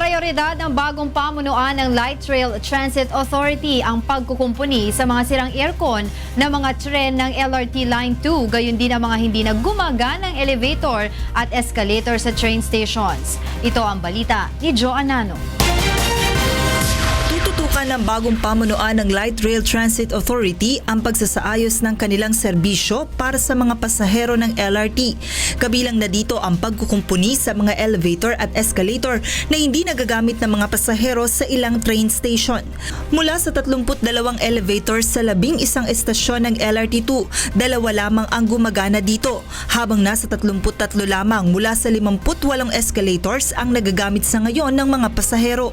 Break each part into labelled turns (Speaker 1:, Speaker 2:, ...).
Speaker 1: Prioridad ng bagong pamunuan ng Light Rail Transit Authority ang pagkukumpuni sa mga sirang aircon ng mga tren ng LRT Line 2, gayon din ang mga hindi na gumaganang elevator at escalator sa train stations. Ito ang balita ni Joe Anano.
Speaker 2: Tututukan ng bagong pamunuan ng Light Rail Transit Authority ang pagsasaayos ng kanilang serbisyo para sa mga pasahero ng LRT. Kabilang na dito ang pagkukumpuni sa mga elevator at escalator na hindi nagagamit ng mga pasahero sa ilang train station. Mula sa 32 elevator sa labing isang estasyon ng LRT2, dalawa lamang ang gumagana dito, habang nasa 33 lamang mula sa 58 escalators ang nagagamit sa ngayon ng mga pasahero.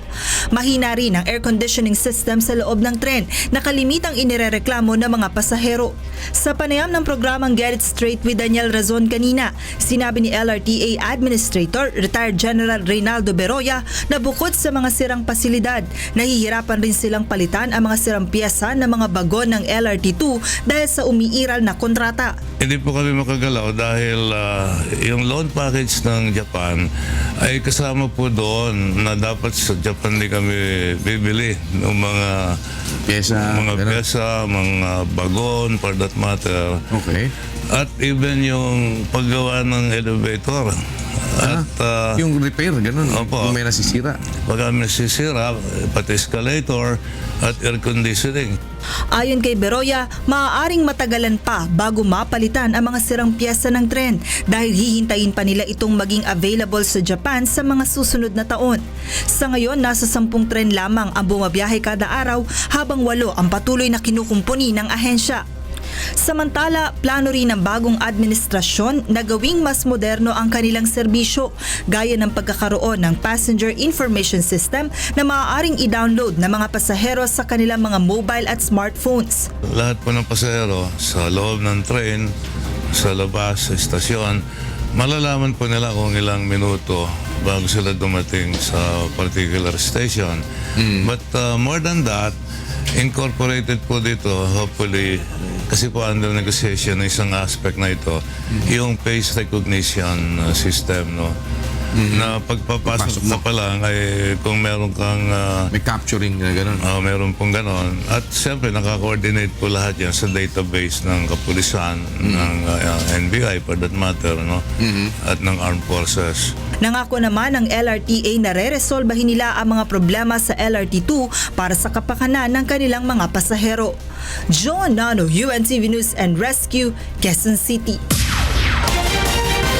Speaker 2: Mahina rin ang air conditioning system sa loob ng tren na kalimitang inirereklamo ng mga pasahero. Sa panayam ng programang Get It Straight with Daniel Razon kanina, sinabi ni LRTA Administrator, Retired General Reynaldo Beroya na bukod sa mga sirang pasilidad, nahihirapan rin silang palitan ang mga sirang piyesa ng mga bagon ng LRT2 dahil sa umiiral na kontrata.
Speaker 3: Hindi po kami makagalaw dahil ah, yung loan package ng Japan ay kasama po doon na dapat sa Japan din kami bibili ng mga
Speaker 4: Pyesa.
Speaker 3: mga
Speaker 4: ganun.
Speaker 3: pyesa, mga bagon for that matter.
Speaker 4: Okay.
Speaker 3: At even yung paggawa ng elevator. At ah,
Speaker 4: Yung repair, ganun.
Speaker 3: Opo.
Speaker 4: Yung may nasisira.
Speaker 3: pag kami nasisira, pati escalator at air conditioning.
Speaker 2: Ayon kay Beroya, maaaring matagalan pa bago mapalitan ang mga sirang piyesa ng tren dahil hihintayin pa nila itong maging available sa Japan sa mga susunod na taon. Sa ngayon, nasa sampung tren lamang ang bumabiyahe kada araw habang walo ang patuloy na kinukumpuni ng ahensya. Samantala, plano rin ng bagong administrasyon na gawing mas moderno ang kanilang serbisyo gaya ng pagkakaroon ng passenger information system na maaaring i-download ng mga pasahero sa kanilang mga mobile at smartphones.
Speaker 3: Lahat po ng pasahero sa loob ng train, sa labas, sa estasyon, malalaman po nila kung ilang minuto bago sila dumating sa particular station. But uh, more than that, incorporated po dito, hopefully, kasi po under negotiation na isang aspect na ito, yung face recognition uh, system, no? Na pagpapasok mo
Speaker 4: mo.
Speaker 3: pa lang, ay kung meron kang uh,
Speaker 4: May capturing na ganun.
Speaker 3: Ah, meron pong ganon. At siyempre, nakakoordinate po lahat yan sa database ng kapulisan, ng ah, NBI for that matter, no? At ng armed forces.
Speaker 2: Nangako naman ng LRTA na re-resolbahin nila ang mga problema sa LRT2 para sa kapakanan ng kanilang mga pasahero. John Nano, UNTV News and Rescue, Quezon City.